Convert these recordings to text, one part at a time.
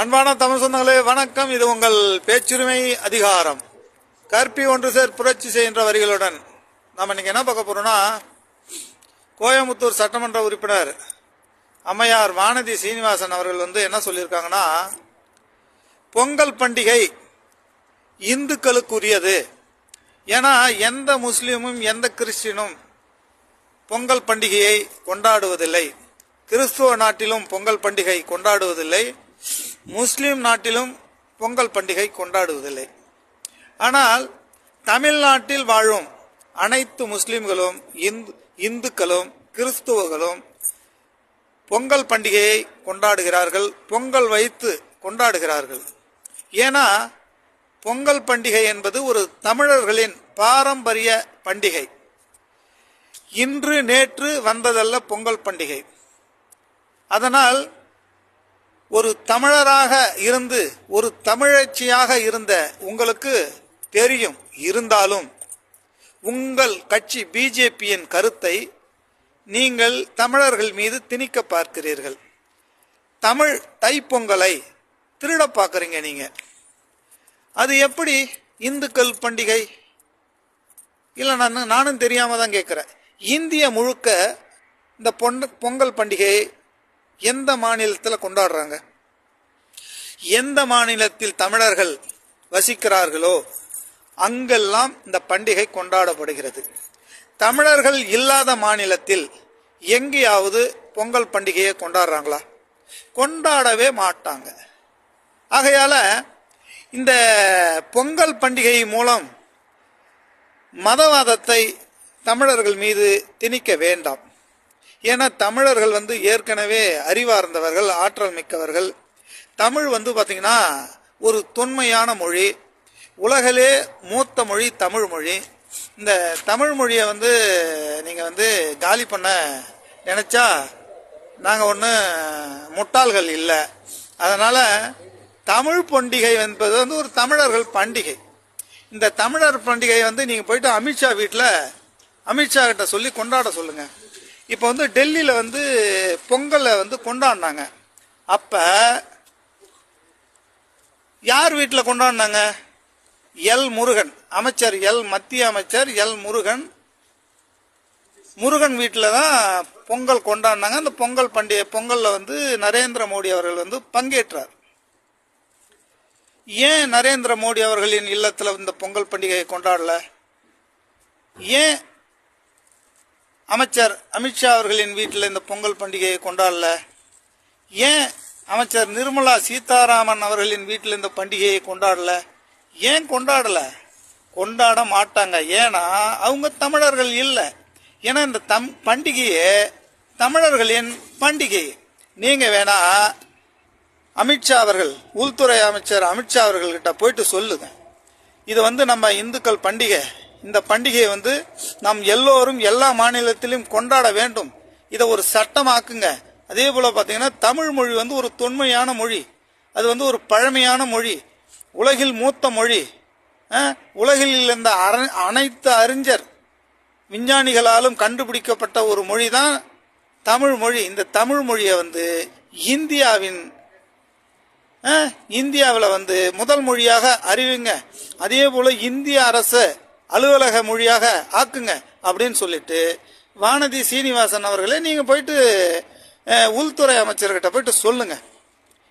அன்பான தமிழ் சொந்தங்களே வணக்கம். இது உங்கள் பேச்சுரிமை அதிகாரம். கற்பி ஒன்று சேர் புரட்சி செய்கின்ற வரிகளுடன் நம்ம இன்னைக்கு என்ன பார்க்க போறோம்னா கோயம்புத்தூர் சட்டமன்ற உறுப்பினர் அம்மையார் வானதி சீனிவாசன் அவர்கள் வந்து என்ன சொல்லியிருக்காங்கன்னா பொங்கல் பண்டிகை இந்துக்களுக்குரியது. ஏன்னா எந்த முஸ்லீமும் எந்த கிறிஸ்டினும் பொங்கல் பண்டிகையை கொண்டாடுவதில்லை. கிறிஸ்துவ நாட்டிலும் பொங்கல் பண்டிகை கொண்டாடுவதில்லை. முஸ்லீம் நாட்டிலும் பொங்கல் பண்டிகை கொண்டாடுவதில்லை. ஆனால் தமிழ்நாட்டில் வாழும் அனைத்து முஸ்லிம்களும் இந்து இந்துக்களும் கிறிஸ்துவர்களும் பொங்கல் பண்டிகையை கொண்டாடுகிறார்கள் பொங்கல் வைத்து கொண்டாடுகிறார்கள். ஏன்னா பொங்கல் பண்டிகை என்பது ஒரு தமிழர்களின் பாரம்பரிய பண்டிகை. இன்று நேற்று வந்ததல்ல பொங்கல் பண்டிகை. அதனால் ஒரு தமிழராக இருந்து ஒரு தமிழச்சியாக இருந்த உங்களுக்கு தெரியும் இருந்தாலும் உங்கள் கட்சி பிஜேபியின் கருத்தை நீங்கள் தமிழர்கள் மீது திணிக்க பார்க்கிறீர்கள். தமிழ் தைப்பொங்கலை திருட பார்க்குறீங்க நீங்கள் அது எப்படி? இந்துக்கள் பண்டிகை? இல்லை நான் நானும் தெரியாமல் தான் கேட்குறேன் இந்திய முழுக்க இந்த பொன் பொங்கல் பண்டிகையை எந்த மாநிலத்தில் கொண்டாடுறாங்க? எந்த மாநிலத்தில் தமிழர்கள் வசிக்கிறார்களோ அங்கெல்லாம் இந்த பண்டிகை கொண்டாடப்படுகிறது. தமிழர்கள் இல்லாத மாநிலத்தில் எங்கேயாவது பொங்கல் பண்டிகையை கொண்டாடுறாங்களா? கொண்டாடவே மாட்டாங்க. ஆகையால் இந்த பொங்கல் பண்டிகை மூலம் மதவாதத்தை தமிழர்கள் மீது திணிக்க வேண்டாம். ஏன்னா தமிழர்கள் வந்து ஏற்கனவே அறிவார்ந்தவர்கள் ஆற்றல் மிக்கவர்கள். தமிழ் வந்து பார்த்திங்கன்னா ஒரு தொன்மையான மொழி உலகிலே மூத்த மொழி தமிழ் மொழி. இந்த தமிழ் மொழியை வந்து நீங்கள் வந்து காலி பண்ண நினச்சா நாங்கள் ஒன்றும் முட்டாள்கள் இல்லை. அதனால் தமிழ் பண்டிகை என்பது வந்து ஒரு தமிழர்கள் பண்டிகை. இந்த தமிழர் பண்டிகை வந்து நீங்கள் போயிட்டு அமித்ஷா வீட்டில் அமித்ஷா கிட்ட சொல்லி கொண்டாட சொல்லுங்கள் இப்போ வந்து டெல்லியில் வந்து பொங்கலை வந்து கொண்டாடினாங்க. அப்போ யார் வீட்டில் கொண்டாடினாங்க? எல் முருகன். அமைச்சர் எல் மத்திய அமைச்சர் எல் முருகன். முருகன் வீட்டில் தான் பொங்கல் கொண்டாடினாங்க. அந்த பொங்கல் பண்டிகை பொங்கலில் வந்து நரேந்திர மோடி அவர்கள் வந்து பங்கேற்றார். ஏன் நரேந்திர மோடி அவர்களின் இல்லத்தில் இந்த பொங்கல் பண்டிகையை கொண்டாடல? ஏன் அமைச்சர் அமித்ஷா அவர்களின் வீட்டில் இந்த பொங்கல் பண்டிகையை கொண்டாடல? ஏன் அமைச்சர் நிர்மலா சீதாராமன் அவர்களின் வீட்டில் இந்த பண்டிகையை கொண்டாடல. ஏன் கொண்டாடல? கொண்டாட மாட்டாங்க. ஏன்னா அவங்க தமிழர்கள் இல்லை. ஏன்னா இந்த தம் பண்டிகையே தமிழர்களின் பண்டிகை. நீங்க வேணா அமித்ஷா அவர்கள் உள்துறை அமைச்சர் அமித்ஷா அவர்கள்கிட்ட போயிட்டு சொல்லுங்க. இது வந்து நம்ம இந்துக்கள் பண்டிகை. இந்த பண்டிகையை வந்து நம் எல்லோரும் எல்லா மாநிலத்திலும் கொண்டாட வேண்டும். இதை ஒரு சட்டமாக்குங்க. அதே போல் பார்த்தீங்கன்னா தமிழ் மொழி வந்து ஒரு தொன்மையான மொழி. அது வந்து ஒரு பழமையான மொழி. உலகில் மூத்த மொழி. உலகில் இருந்த அர- அனைத்து அறிஞர் விஞ்ஞானிகளாலும் கண்டுபிடிக்கப்பட்ட ஒரு மொழி தான் தமிழ் மொழி. இந்த தமிழ் மொழியை வந்து இந்தியாவின் இந்தியாவில் வந்து முதல் மொழியாக அறிவிங்க. அதே போல் இந்திய அரசு அலுவலக மொழியாக ஆக்குங்க அப்படின்னு சொல்லிட்டு வானதி சீனிவாசன் அவர்களே நீங்கள் போயிட்டு உள்துறை அமைச்சர்கிட்ட போயிட்டு சொல்லுங்க.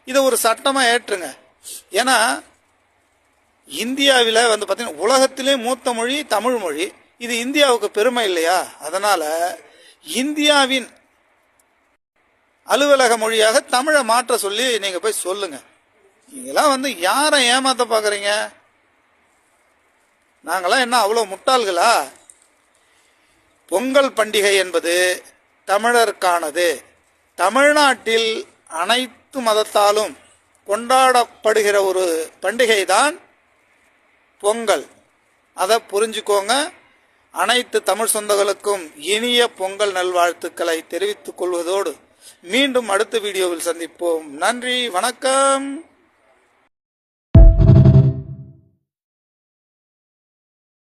இதை ஒரு சட்டமாக ஏற்றுங்க. ஏன்னா இந்தியாவில் வந்து பார்த்தீங்கன்னா உலகத்திலே மூத்த மொழி தமிழ் மொழி. இது இந்தியாவுக்கு பெருமை இல்லையா? அதனால் இந்தியாவின் அலுவலக மொழியாக தமிழை மாற்ற சொல்லி நீங்கள் போய் சொல்லுங்க. நீங்களாம் வந்து யாரை ஏமாத்த பார்க்குறீங்க நாங்களாம் என்ன அவ்வளோ முட்டாள்களா? பொங்கல் பண்டிகை என்பது தமிழருக்கானது. தமிழ்நாட்டில் அனைத்து மதத்தாலும் கொண்டாடப்படுகிற ஒரு பண்டிகை தான் பொங்கல். அதை புரிஞ்சுக்கோங்க. அனைத்து தமிழ் சொந்தங்களுக்கும் இனிய பொங்கல் நல்வாழ்த்துக்களை தெரிவித்துக் கொள்வதோடு மீண்டும் அடுத்த வீடியோவில் சந்திப்போம். நன்றி வணக்கம்.